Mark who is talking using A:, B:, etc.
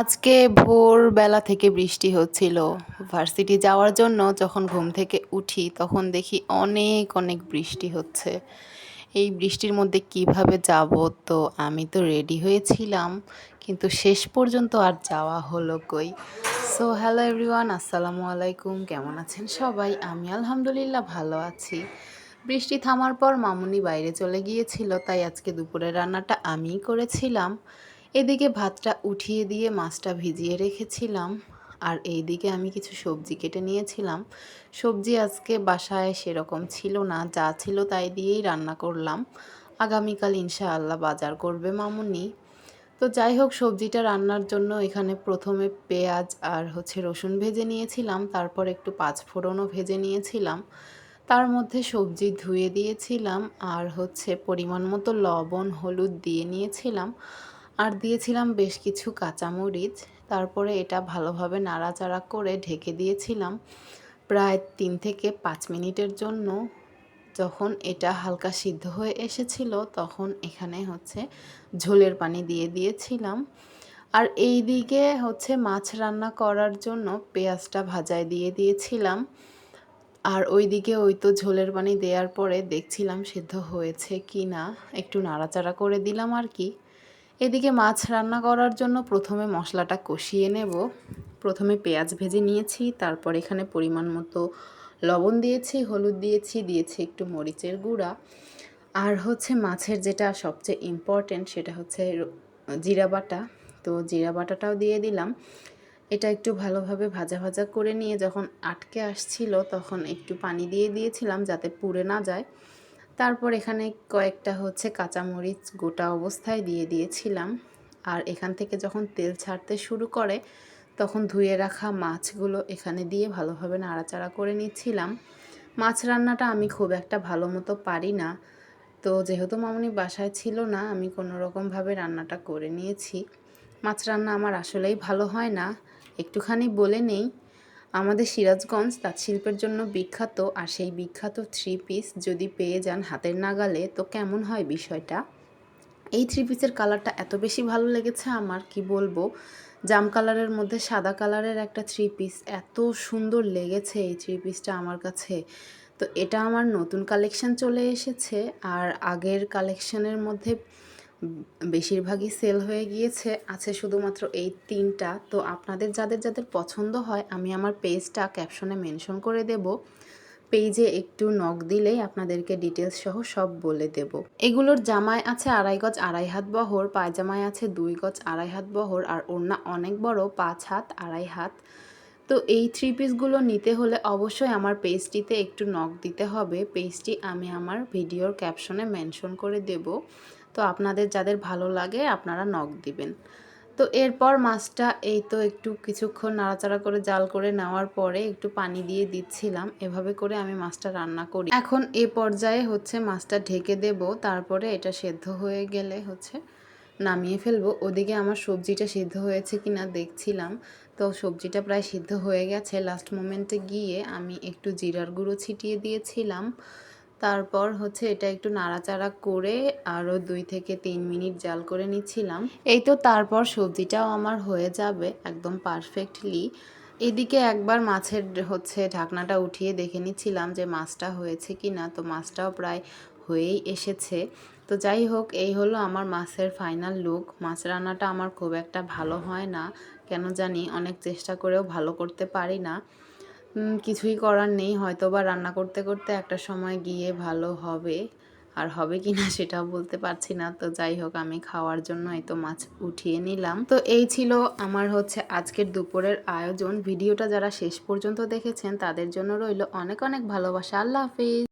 A: আজকে ভোরবেলা থেকে বৃষ্টি হচ্ছিল। ভার্সিটি যাওয়ার জন্য যখন ঘুম থেকে উঠি, তখন দেখি অনেক অনেক বৃষ্টি হচ্ছে। এই বৃষ্টির মধ্যে কীভাবে যাব তো আমি তো রেডি হয়েছিলাম, কিন্তু শেষ পর্যন্ত আর যাওয়া হলো কই? সো, হ্যালো এভরিওয়ান, আসসালামু আলাইকুম। কেমন আছেন সবাই? আমি আলহামদুলিল্লাহ ভালো আছি। বৃষ্টি থামার পর মামুনি বাইরে চলে গিয়েছিল, তাই আজকে দুপুরের রান্নাটা আমিই করেছিলাম। এদিকে ভাতটা উঠিয়ে দিয়ে মাছটা ভিজিয়ে রেখেছিলাম, আর এইদিকে আমি কিছু সবজি কেটে নিয়েছিলাম। সবজি আজকে বাসায় সেরকম ছিল না, যা ছিল তাই দিয়েই রান্না করলাম। আগামীকাল ইনশাআল্লাহ বাজার করবে মামুনি। তো যাই হোক, সবজিটা রান্নার জন্য এখানে প্রথমে পেঁয়াজ আর হচ্ছে রসুন ভেজে নিয়েছিলাম, তারপর একটু পাঁচ ফোড়নও ভেজে নিয়েছিলাম। তার মধ্যে সবজি ধুয়ে দিয়েছিলাম, আর হচ্ছে পরিমাণ মতো লবণ, হলুদ দিয়ে নিয়েছিলাম। আর দিয়েছিলাম বেশ কিছু কাঁচামরিচ। তারপরে এটা ভালোভাবে নাড়াচাড়া করে ঢেকে দিয়েছিলাম প্রায় তিন থেকে পাঁচ মিনিটের জন্য। যখন এটা হালকা সিদ্ধ হয়ে এসেছিল, তখন এখানে হচ্ছে ঝোলের পানি দিয়ে দিয়েছিলাম। আর এই দিকে হচ্ছে মাছ রান্না করার জন্য পেঁয়াজটা ভাজায় দিয়ে দিয়েছিলাম। আর ওই দিকে ওই তো ঝোলের পানি দেওয়ার পরে দেখছিলাম সিদ্ধ হয়েছে কি না একটু নাড়াচাড়া করে দিলাম আর কি। এদিকে মাছ রান্না করার জন্য প্রথমে মশলাটা কষিয়ে নেব। প্রথমে পেঁয়াজ ভেজে নিয়েছি, তারপর এখানে পরিমাণ মতো লবণ দিয়েছি, হলুদ দিয়েছি দিয়েছি একটু মরিচের গুঁড়া। আর হচ্ছে মাছের যেটা সবচেয়ে ইম্পর্টেন্ট সেটা হচ্ছে জিরা বাটা। তো জিরা বাটাটাও দিয়ে দিলাম। এটা একটু ভালোভাবে ভাজা ভাজা করে নিয়ে যখন আটকে আসছিল তখন একটু পানি দিয়ে দিয়েছিলাম যাতে পুড়ে না যায়। তারপর এখানে কয়েকটা হচ্ছে কাঁচামরিচ গোটা অবস্থায় দিয়ে দিয়েছিলাম। আর এখান থেকে যখন তেল ছাড়তে শুরু করে, তখন ধুয়ে রাখা মাছগুলো এখানে দিয়ে ভালোভাবে নাড়াচাড়া করে নিচ্ছিলাম। মাছ রান্নাটা আমি খুব একটা ভালো মতো পারি না। তো যেহেতু মামনি বাসায় ছিল না, আমি কোনো রকমভাবে রান্নাটা করে নিয়েছি। মাছ রান্না আমার আসলেই ভালো হয় না। একটুখানি বলে নেই। আমাদের সিরাজগঞ্জ তাঁত শিল্পের জন্য বিখ্যাত আর সেই বিখ্যাত থ্রি পিস যদি পেয়ে যান হাতের নাগালে, তো কেমন হয় বিষয়টা? এই থ্রি পিসের কালারটা এত বেশি ভালো লেগেছে আমার, কি বলব? জাম কালারের মধ্যে সাদা কালারের একটা থ্রি পিস এত সুন্দর লেগেছে এই থ্রি পিসটা আমার কাছে। তো এটা আমার নতুন কালেকশন চলে এসেছে আর আগের কালেকশনের মধ্যে বেশিরভাগই সেল হয়ে গিয়েছে, আছে শুধুমাত্র এই তিনটা। তো আপনাদের যাদের যাদের পছন্দ হয়, আমি আমার পেজটা ক্যাপশনে মেনশন করে দেব। পেজে একটু নখ দিলেই আপনাদেরকে ডিটেলস সহ সব বলে দেব। এগুলোর জামায় আছে আড়াই গজ আড়াই হাত বহর পায়জামায় আছে দুই গজ আড়াই হাত বহর, আর ওড়না অনেক বড়, পাঁচ হাত আড়াই হাত। তো এই থ্রি পিসগুলো নিতে হলে অবশ্যই আমার পেজটিতে একটু নখ দিতে হবে। পেজটি আমি আমার ভিডিওর ক্যাপশনে মেনশন করে দেব। তো আপনাদের যাদের ভালো লাগে আপনারা নখ দিবেন। তো এরপর মাছটা এই তো একটু কিছুক্ষণ নাড়াচাড়া করে, জাল করে নেওয়ার পরে একটু পানি দিয়ে দিচ্ছিলাম। এভাবে করে আমি মাছটা রান্না করি। এখন এ পর্যায়ে হচ্ছে মাছটা ঢেকে দেব। তারপরে এটা সেদ্ধ হয়ে গেলে হচ্ছে নামিয়ে ফেলব। ওদিকে আমার সবজিটা সেদ্ধ হয়েছে কিনা দেখছিলাম। তো সবজিটা প্রায় সিদ্ধ হয়ে গেছে। লাস্ট মোমেন্টে গিয়ে আমি একটু জিরার গুঁড়ো ছিটিয়ে দিয়েছিলাম। তারপর হচ্ছে এটা একটু নাড়াচাড়া করে আরও দুই থেকে তিন মিনিট জাল করে নিচ্ছিলাম। এই তো তারপর সবজিটাও আমার হয়ে যাবে একদম পারফেক্টলি এদিকে একবার মাছের হচ্ছে ঢাকনাটা উঠিয়ে দেখে নিচ্ছিলাম যে মাছটা হয়েছে কি না তো মাছটাও প্রায় হয়েই এসেছে। তো যাই হোক, এই হলো আমার মাছের ফাইনাল লুক মাছ রান্নাটা আমার খুব একটা ভালো হয় না। কেন জানি অনেক চেষ্টা করেও ভালো করতে পারি না। কিছুই করার নেই। হয়তো বা রান্না করতে করতে একটা সময় গিয়ে ভালো হবে। আর হবে কি না সেটাও বলতে পারছি না। তো যাই হোক, আমি খাওয়ার জন্য এই তো মাছ উঠিয়ে নিলাম। তো এই ছিল আমার হচ্ছে আজকের দুপুরের আয়োজন। ভিডিওটা যারা শেষ পর্যন্ত দেখেছেন, তাদের জন্য রইল অনেক অনেক ভালোবাসা। আল্লাহ হাফিজ।